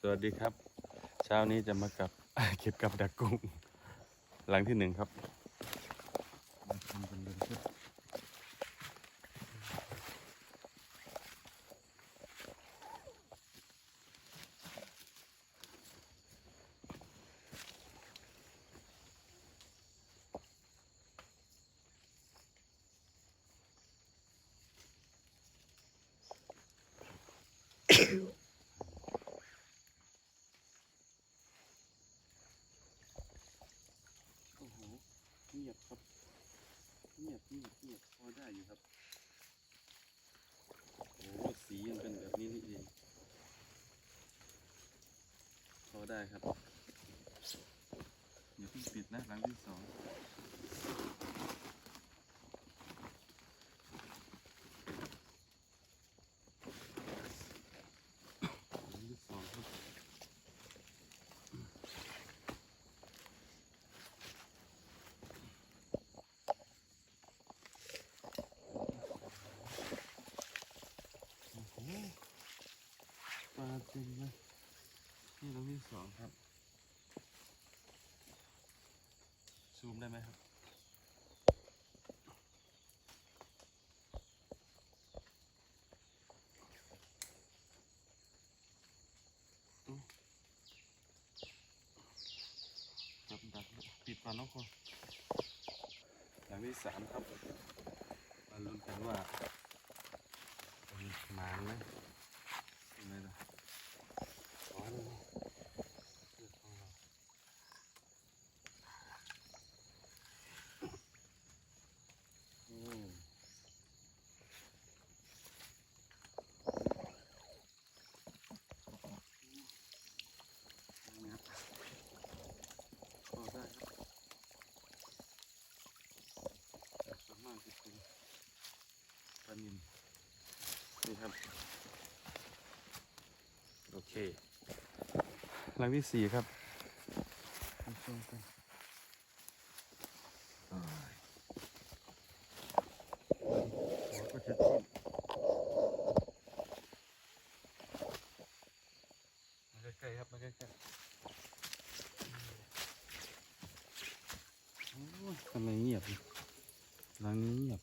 สวัสดีครับ เช้านี้จะมากับเก็บกับดักกุ้ง หลังที่หนึ่งครับมาทำกันเลยครับโอ้โหเงียบครับเงียบเงียบเงียบพอได้อยู่ครับโอ้โหสียังเป็นแบบนี้นี่เองพอ ได้ครับอย่าเพิ่งปิดนะหลังที่สองหลังที่สองครับโอ้โหปลาเต็มเลยนี่เราที่ สองครับ ซูมได้ไหมครับ จับดักปิดก่อนน้องคนหลังที่สามครับมาลุ้นกันว่าหมานไหมเห็นไหมล่ะอ๋อนี่เลือดของเราอืมงัดพอได้ครับแต่ส่วนมากจะเป็นปลานิล นี่ ครับ โอเค หลังที่สี่ครับมาชมกันอ้ายหัวก็จะทิ่มมาใกล้ๆครับ มาใกล้ๆโอ้ยทำไมเงียบหลังนี้เงียบ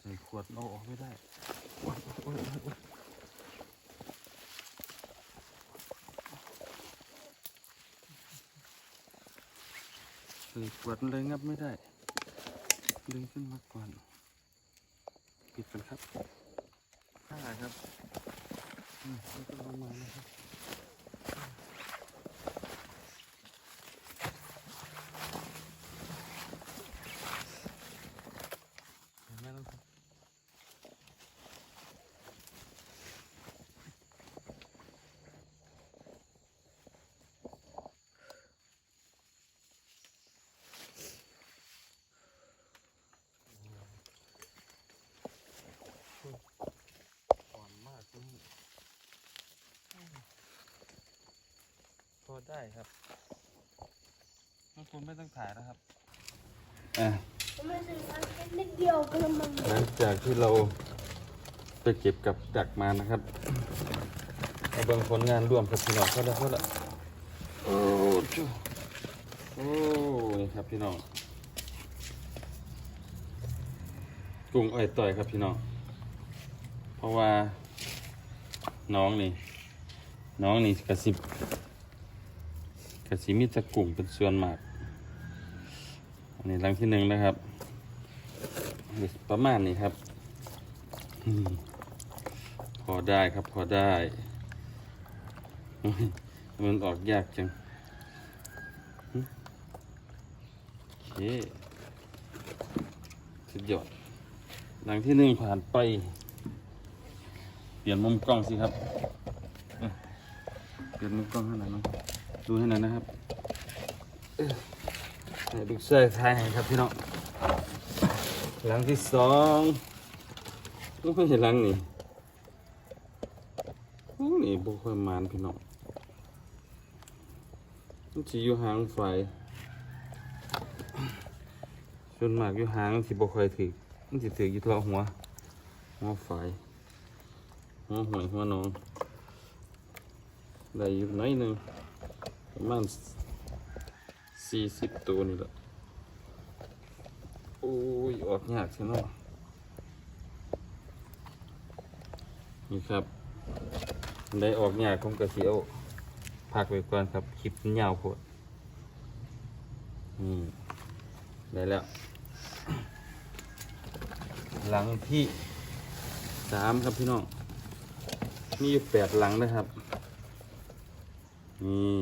ใส่ขวด เราออกไม่ได้โอ๊ยโอ๊ยโอ๊ยโอ๊ยใส่ขวดเลยงับไม่ได้ ดึงขึ้นมาก่อน ปิดกันครับห้าครับอืมแล้วก็ลงมานะครับเห็นไหมล่ะครับ อ่อนมากนี่พอ ได้ครับทุกคนไม่ต้องถ่ายนะครับอะไม่ถึงอันแค่นิดเดียวกระมังหลังจากที่เราไปเก็บกับดักมานะครับเอาเบิ่งผลงานร่วมกับพี่น้องเขาแล้วเขาละโอ้จูโอ้นี่ครับพี่น้องกุ้งอ้อยต่อยครับพี่น้องเพราะว่าน้องนี่ น้องนี่กระสิบ กระสิมีตะกุ้งเป็นส่วนมากอันนี้รังที่หนึ่งนะครับ ประมาณนี้ครับพอได้ครับพอได้มันออกยากจังโอเคสุดยอดหลังที่หนึ่งผ่านไป เปลี่ยนมุมกล้องสิครับเอ้ยเปลี่ยนมุมกล้องให้หน่อยน้อง ดูให้หน่อยนะครับเอ้ยให้ดูเสื้อท้ายครับพี่น้องหลังที่สองไม่ใช่หลังนี่นี่บุค่อยมานพี่น้องมันสิอยู่หางไฟส่วนมากอยู่หางมันสิบ่ค่อยถือมันสิถืออยู่ทั่วหัวหัวไฟหัวหอยหัวหนองได้อยู่หน้อยหนึ่ง ประมาณสี่สิบตัวนี่แหละโอ้ย ออกยากใช่ไหมนี่ครับ ได้ออกยากผมกระเสียวพักไว้ก่อนครับคลิปมันยาวโพดนี่ได้แล้ว หลังที่สามครับพี่น้อง มีอยู่แปดหลังนะครับ นี่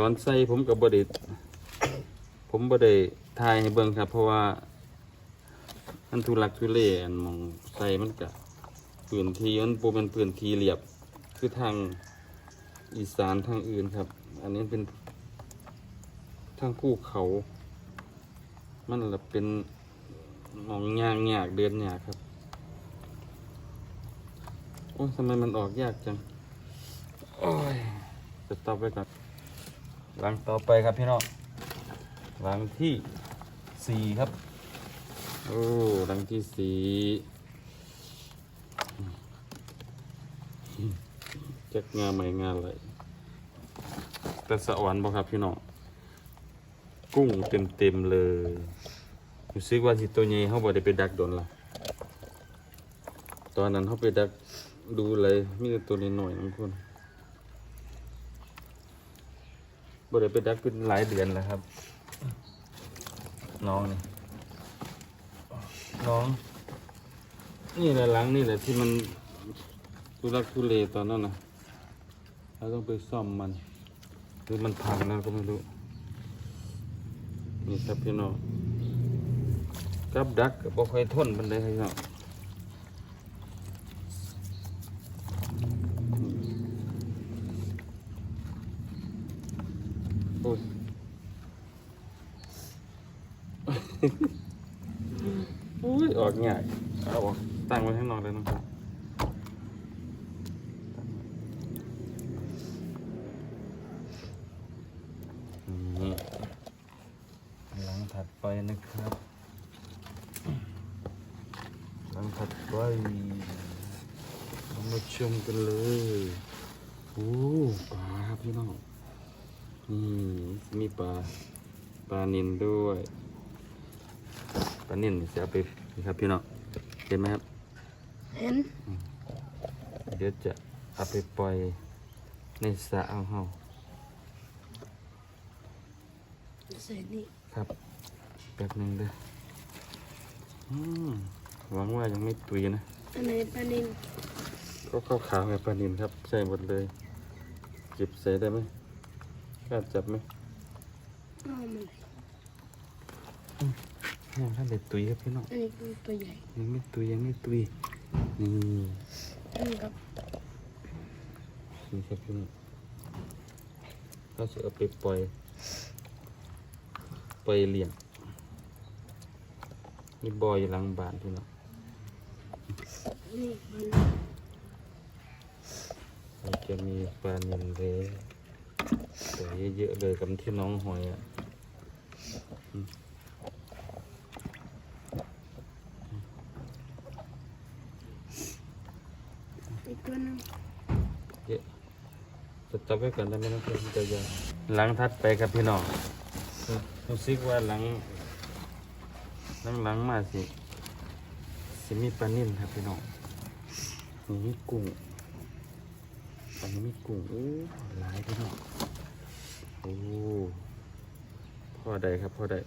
ตอนใส่ผมกับบดิผมบดิทายให้เบิ่งครับ เพราะว่ามันทุลักทุเลอันมองใส่มันกับพื้นที่มันปูเป็นพื้นที่เรียบคือทางอีสานทางอื่นครับ อันนี้เป็นทางภูเขา มันละเป็นมองยางยากเดินยากครับโอ้ทำไมมันออกยากจัง โอ้ยจะต่อไปก่อน หลังต่อไปครับพี่น้องหลังที่สี่ครับ โอ้หลังที่สี่จักงานใหม่งานอะไรแต่สวรรค์บ่ครับพี่น้องกุ้งเต็มเต็มๆเลยรู้สึกว่าสิตัวใหญ่เขาบ่ได้ไปดักโดนละตอนนั้นเขาไปดักดูเลยมีแต่ตัวนี้หน่อยนะทุกคน บ่ได้ไปดักเป็นหลายเดือนแล้วครับ น้องนี่น้อง นี่แหละหลังนี่แหละที่มันทุรักทุเลตอนนั้นนะเราต้องไปซ่อมมันหรือมันพังแล้วก็ไม่รู้นี่ครับพี่น้องกับดักบ่ค่อยทนมันได้พี่น้อ อออกง่ายเอาออกตั้งไว้ข้างนอกเลยนะครับนี่หลังถัดไปนะครับ หลังถัดไปเรามาชมกันเลยโอ้ปลาครับพี่น้องนี่มีปลาปลานินด้วยปลานินเสียไป นี่ครับพี่น้องเห็นไหมครับ เห็น เดี๋ยวจะเอาไปปล่อยในสระเอาเฮาใส่นี่ครับแป๊บหนึงเด้ออืมหวังว่ายังไม่ตุยนะอันไหนปลานินก็เข้าขาวแบบปลานินครับ ใส่หมดเลยเก็บใส่ได้ไหมกล้าจับไหมอ้าวมัน ยังท่านเด็ดตุยครับพี่น้องอันนี้คือตัวใหญ่ยังไม่ตุยยังไม่ตุยนี่อันนี้ครับนี่ครับพี่น้องเราจะเอาไปปล่อยปล่อยเลี้ยงนี่บอยอยู่หลังบ้านพี่น้องนี่มันมันจะมีปลานิลเลยตัวเยอะๆเลยกับที่น้องหอยอะ อีกตัวหนึง เยอะ จะจับไว้ก่อนได้ไหมน้องเพื่อนจะยาวหลังทัดไปครับพี่น้องรู้สึกว่าหลังหลังหลังๆมาสิสิมีปลานิ่นครับพี่น้องนี่มีกุ้งอันนี้มีกุ้งโอ้หลายพี่น้องโอ้พอได้ครับพอได้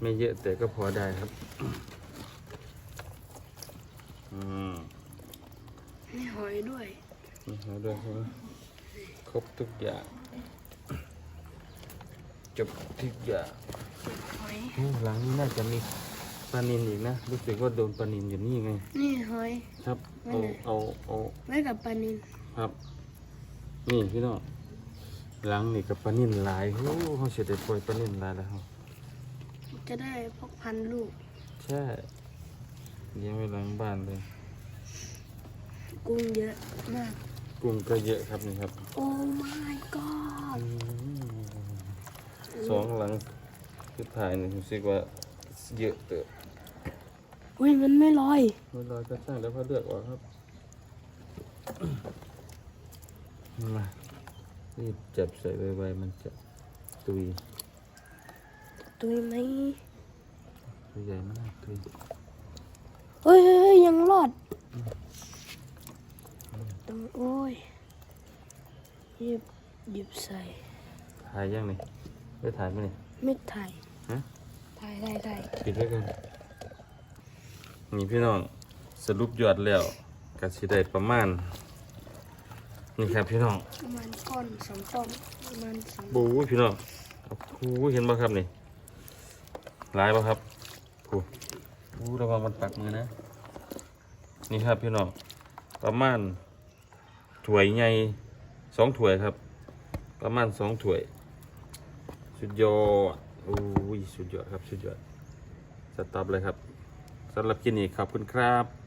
ไม่เยอะแต่ก็พอได้ครับอืมมีหอยด้วยมี หาด้วยใช่ไหมครบทุกอย่างจบทุกอย่างหอยโอ้หลังนี้น่าจะมีปลานินอีกนะ รู้สึกว่าโดนปลานินอยู่นี่ไง นี่หอย ครับเอาเอาเอาไว้กับปลานินครับ นี่พี่น้องหลังนี่กับปลานินหลายโอ้เขาเสียดายปล่อยปลานินหลายแล้วครับจะได้พกพันลูก ใช่เลี้ยงไว้หลังบ้านเลย กุ้งเยอะมาก กุ้งก็เยอะครับนี่ครับ โอ้ my god อืมสองหลังคือถ่ายนี่รู้สึกว่าเยอะเตอะอุ้ยมันไม่ลอยไม่รอยก็ช่างแล้วพอเลือกออกครับ มารีบจับใส่ไวๆมันจะตุย ตุยไหมตัวใหญ่มากตุยเฮ้ยเฮ้ยเฮ้ยยังรอด ตรงโอ้ยหยิบหยิบใส่ ถ่ายยังนี่ได้ถ่ายไหมนี่ ไม่ถ่ายฮะ ถ่ายได้ได้ปิดไว้กันนี่พี่น้องสรุปยอดแล้วก็สิได้ประมาณ นี่ครับพี่น้องประมาณก้อนสองก้อนประมาณสองบูพี่น้องโอ้โหเห็นบ่ครับนี่ร้ายบ่ครับโอ้โหระวังมันปักมือนะ นี่ครับพี่น้องประมาณ ถ้วยใหญ่สองถ้วยครับ ประมาณสองถ้วย สุดยอดอู้ยสุดยอดครับ สุดยอดสต็อปเลยครับสำหรับกินนี้ขอบคุณครับ